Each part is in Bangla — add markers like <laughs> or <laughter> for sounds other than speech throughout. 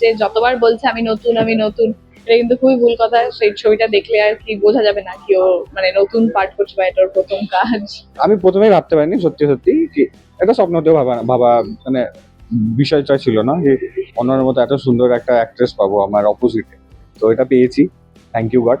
যে যতবার বলছে আমি নতুন আমি নতুন, এটা কিন্তু খুবই ভুল কথা। সেই ছবিটা দেখলে আর কি বোঝা যাবে না কি ও মানে নতুন পাঠ করছে বা এটার প্রথম কাজ। আমি প্রথমেই ভাবতে পারিনি, সত্যি সত্যি, কি এটা স্বপ্নতেও ভাবা ভাবা মানে বিষয়টা ছিল না যে অন্যের মতো এত সুন্দর একটা অ্যাক্ট্রেস পাবো আমার অপোজিটে তো এটা পেয়েছি। থ্যাংক ইউ গড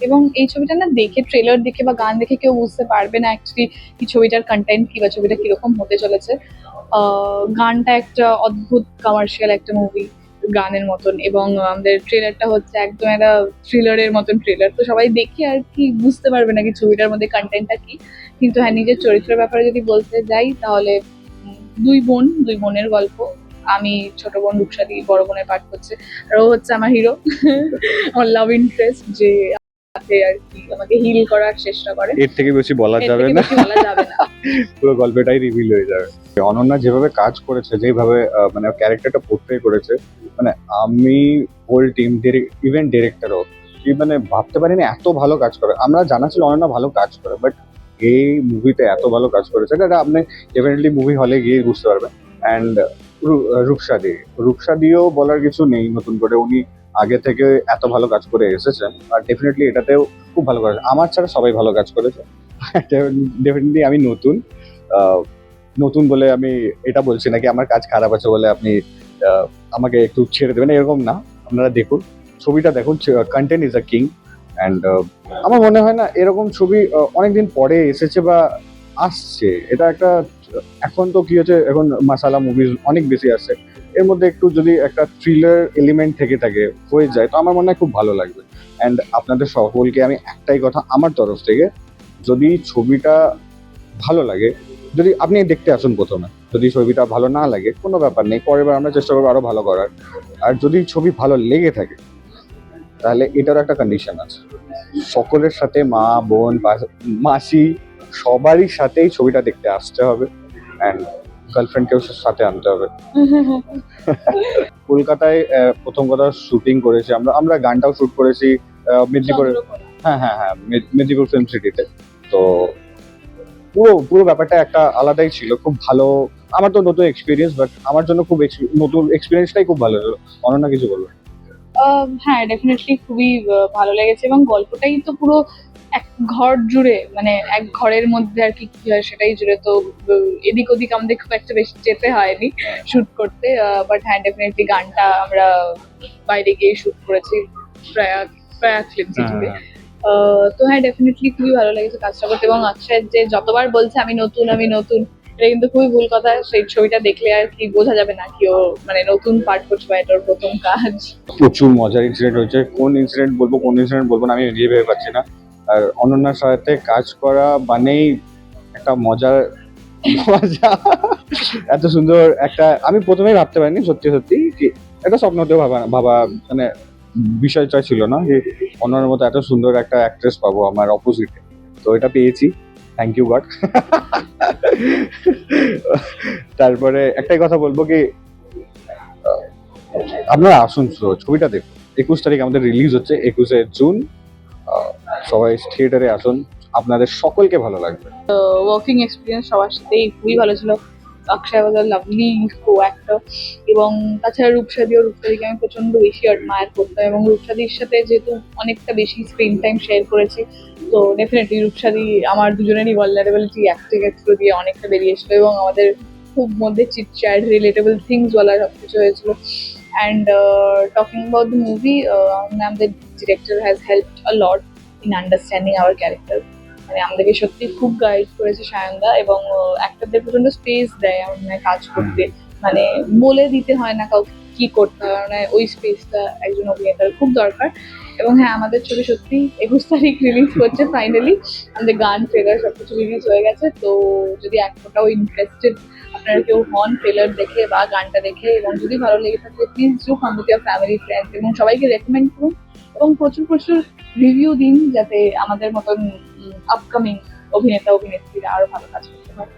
এবং এই ছবিটা না দেখে ট্রেলার দেখে বা গান দেখে কেউ বুঝতে পারবে না অ্যাকচুয়ালি কি ছবিটার কন্টেন্ট কি বা ছবিটা কীরকম হতে চলেছে। গানটা একটা অদ্ভুত কমার্শিয়াল একটা মুভি গানের মতন এবং আমাদের ট্রেলারটা হচ্ছে একদম একটা থ্রিলারের মতন ট্রেলার তো সবাই দেখে আর কি বুঝতে পারবে না কি ছবিটার মধ্যে কন্টেন্টটা কি। কিন্তু হ্যাঁ নিজের চরিত্রের ব্যাপারে যদি বলতে যাই তাহলে দুই বোন, দুই বোনের গল্প। আমি ছোট বোন রূপসাদি বড় বোনের পাঠ করছে। আর ও হচ্ছে আমার হিরো <laughs> আমার লাভ ইন্টারেস্ট যে আমাকে আর কি আমাকে হিল করার চেষ্টা করে। এর থেকে বেশি বলা যাবে না। বলা যাবে না। <laughs> পুরো গল্পটাই রিভিল হয়ে যাবে। অনন্যা যেভাবে কাজ করেছে যেভাবে মানে ক্যারেক্টারটা পোর্ট্রে করেছে মানে আমি হোল টিম ইভেন ডিরেক্টরও কি মানে ভাবতে পারিনি এত ভালো কাজ করে। আমরা জানা ছিল অনন্যা ভালো কাজ করে বাট এই মুভিতে এত ভালো কাজ করেছে এটা আপনি ডেফিনেটলি মুভি হলে গিয়ে বুঝতে পারবেন। অ্যান্ড রূপসাদি রূপসাদিও বলার কিছু নেই নতুন করে। উনি আগে থেকে এত ভালো কাজ করে এসেছেন, আর ডেফিনেটলি এটাতেও খুব ভালো কাজ, আমার ছাড়া সবাই ভালো কাজ করেছে। <laughs> ডেফিনেটলি আমি নতুন নতুন বলে আমি এটা বলছি নাকি আমার কাজ খারাপ আছে বলে আপনি আমাকে একটু ছেড়ে দেবেন, এরকম না। আপনারা দেখুন, ছবিটা দেখুন content is a king and আমার মনে হয় না এরকম ছবি অনেকদিন পরে এসেছে বা আসছে। এটা একটা, এখন তো কি হচ্ছে, এখন মাসালা মুভিজ অনেক বেশি আসছে। এর মধ্যে একটু যদি একটা থ্রিলার এলিমেন্ট থেকে থাকে, হয়ে যায়, তো আমার মনে হয় খুব ভালো লাগবে। অ্যান্ড আপনাদের সকলকে আমি একটাই কথা আমার তরফ থেকে, যদি ছবিটা ভালো লাগে, যদি আপনি দেখতে আসুন প্রথমে, যদি ছবিটা ভালো না লাগে, কোনো ব্যাপার নেই, পরের বার আমরা চেষ্টা করব আরও ভালো করার। আর যদি ছবি ভালো লেগে থাকে, তাহলে এটারও একটা কন্ডিশন আছে। সকলের সাথে, মা, বোন মাসি, সবারই সাথেই ছবিটা দেখতে আসতে হবে। অ্যান্ড গার্লফ্রেন্ডকেও সাথে আনতে হবে। <laughs> কলকাতায় প্রথম কথা শুটিং করেছি আমরা। আমরা গানটাও শুট করেছি মেদিনীপুর হ্যাঁ হ্যাঁ হ্যাঁ মেদিনীপুর ফিল্ম সিটিতে তো। পুরো পুরো ব্যাপারটা একটা আলাদাই ছিল খুব ভালো। আমার তো নতুন এক্সপিরিয়েন্স বাট আমার জন্য খুব নতুন এক্সপিরিয়েন্সটাই খুব ভালো ছিল অনন্য কিছু বলব হ্যাঁ ডেফিনেটলি খুবই ভালো লেগেছে এবং গল্পটাই তো পুরো এক ঘর জুড়ে মানে এক ঘরের মধ্যে আর কি কি হয় সেটাই জুড়ে। তো এদিক ওদিক আমাদের খুব একটা বেশি যেতে হয়নি শুট করতে বাট হ্যাঁ ডেফিনেটলি গানটা আমরা বাইরে গিয়ে শুট করেছি প্রয়াগ প্রয়াগ ফিল্ম সিটিতে তো হ্যাঁ ডেফিনেটলি খুবই ভালো লেগেছে কাজটা করতে। এবং অক্ষয় যে যতবার বলছে আমি নতুন আমি নতুন এটা কিন্তু খুবই ভুল কথা। সেই ছবিটা দেখলে আর কি বোঝা যাবে না কি ও মানে নতুন পার্ট করছে বা এটার প্রথম কাজ। প্রচুর মজার ইনসিডেন্ট হয়েছে। কোন ইনসিডেন্ট বলব কোন ইনসিডেন্ট বলব না আমি নিজে ভেবে পাচ্ছি না। আর অনন্যার সাথে কাজ করা মানেই একটা মজার মজা। এত সুন্দর একটা, আমি প্রথমেই ভাবতে পারিনি সত্যি সত্যি এটা স্বপ্নতেও ভাবা ভাবা মানে বিষয়টা ছিল না যে অন্যের মতো এত সুন্দর একটা অ্যাক্ট্রেস পাবো আমার অপোজিটে তো এটা পেয়েছি। থ্যাংক ইউ গড তারপরে একটাই কথা বলব কি, আপনারা আসুন, ছবিটা দেখুন। একুশ তারিখ আমাদের রিলিজ হচ্ছে, একুশে জুন সবাই থিয়েটারে আসুন। আপনাদের সকলকে ভালো লাগবে। ওয়ার্কিং এক্সপিরিয়েন্স সবার সাথেই খুবই ভালো ছিল। অক্ষয় ওয়াজ লাভলি কো অ্যাক্টর এবং তাছাড়া রূপসাদি ও রূপসাদিকে আমি প্রচণ্ড বেশি অ্যাডমায়ার করতাম এবং রূপসাদির সাথে যেহেতু অনেকটা বেশি স্ক্রিন টাইম শেয়ার করেছি, তো ডেফিনেটলি রূপসাদি আমার দুজনেরই ভালনারেবিলিটি অ্যাক্টিং থ্রু দিয়ে অনেকটা বেরিয়েছিল এবং আমাদের খুব মধ্যে চিটচ্যাট রিলেটেবল থিংস বলা সব কিছু হয়েছিল and talking about the movie আমাদের director has help a lot in understanding our character মানে আমাদেরকে সত্যি খুব গাইড করেছে সায়নদা এবং অ্যাক্টরদের প্রচণ্ড স্পেস দেয় আমার মনে হয় কাজ করতে। মানে বলে দিতে হয় না কাউকে কি করতে হয় মানে ওই স্পেসটা একজন অভিনেতার খুব দরকার। এবং হ্যাঁ আমাদের ছবি সত্যি একুশ তারিখ রিলিজ করছে ফাইনালি আমাদের গান ট্রেলার সব কিছু রিলিজ হয়ে গেছে। তো যদি এক ফোটাও ইন্টারেস্টেড আপনারা কেউ হন ট্রেলার দেখে বা গানটা দেখে এবং যদি ভালো লেগে থাকে please do come with your family friends এবং সবাইকে রেকমেন্ড করুন। এবং প্রচুর প্রচুর রিভিউ দিন যাতে আমাদের মতন আপকামিং অভিনেতা, অভিনেত্রীরা আরও ভালো কাজ করতে পারে।